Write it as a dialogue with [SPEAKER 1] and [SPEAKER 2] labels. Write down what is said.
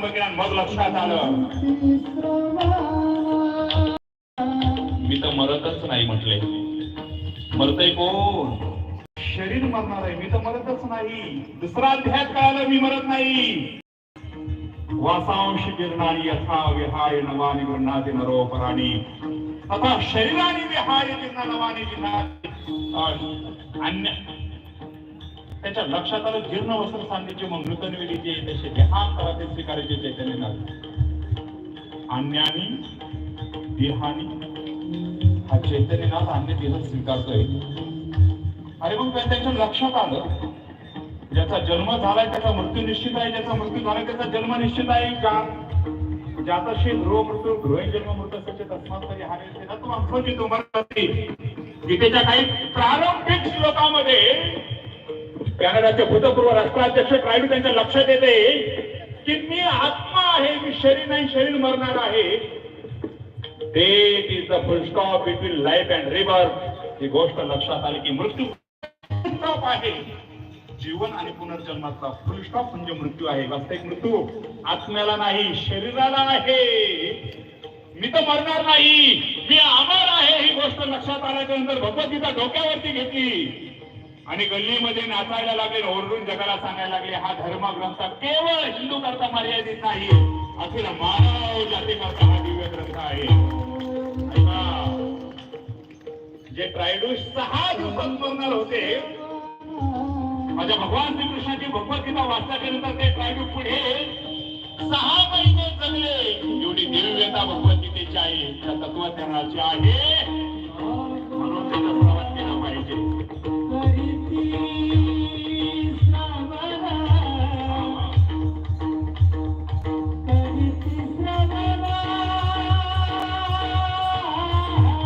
[SPEAKER 1] मग लक्षात आलं. मी तर मरतच नाही म्हटले. मरतय कोण? शरीर मरणार आहे. मी तर मरतच नाही. दुसरा अध्याय कळाला मी मरत नाही. वासांश गिरणारी यथा विहाय नवानी गृह्णाती नरोपराणी. तथा शरीराने विहाय गिरणा नवानी गिरणाती अन्य त्याच्या लक्षात आलं जीर्ण वस्त्र सांगायचे मग नूतनवेलीचे तसे विहार करा ते स्वीकारायचे चैतन्य अन्यानी देहानी हा चैतन्यनाथ अन्य देह स्वीकारतोय. अरे मग त्यांच्या लक्षात आलं? ज्याचा जन्म झालाय त्याचा मृत्यू निश्चित आहे ज्याचा मृत्यू झालाय त्याचा जन्म निश्चित आहे का? ज्याचा शेत ध्रुव मृत्यू गृह जन्म मृत्यू सच्चे तस्मात तरी हारे ना तू तुम्हाला गीतेच्या काही प्रारंभिक श्लोकामध्ये कॅनडाचे भूतपूर्व राष्ट्राध्यक्ष ट्रायडू त्यांच्या लक्षात येते की मी आत्मा आहे मी शरीर नाही शरीर मरणार आहे. Death is the full stop between life and river ही गोष्ट लक्षात आली की मृत्यू स्टॉप आहे. जीवन आणि पुनर्जन्माचा फुल स्टॉप म्हणजे मृत्यू आहे. वास्तविक मृत्यू आत्म्याला नाही शरीराला आहे. मी तर मरणार नाही. मी अमर आहे. ही गोष्ट लक्षात आल्याच्यानंतर भगवद्गीता डोक्यावरती घेतली. आणि गल्लीमध्ये नाचायला लागले ओरडून जगाला सांगायला लागले हा धर्मग्रंथ केवळ हिंदू करता मर्यादित नाही अखिल मानव जाती करता हा दिव्य ग्रंथ आहे. जे ट्रायडूस सहा दिवसात मरणार होते माझ्या भगवान श्रीकृष्णाची भगवद्गीता गीता वाचल्यानंतर ते ट्रायडू पुढे सहा महिने जगले. एवढी दिव्यता भगवद्गीतेची आहे. त्या तत्वज्ञानाची आहे. म्हणून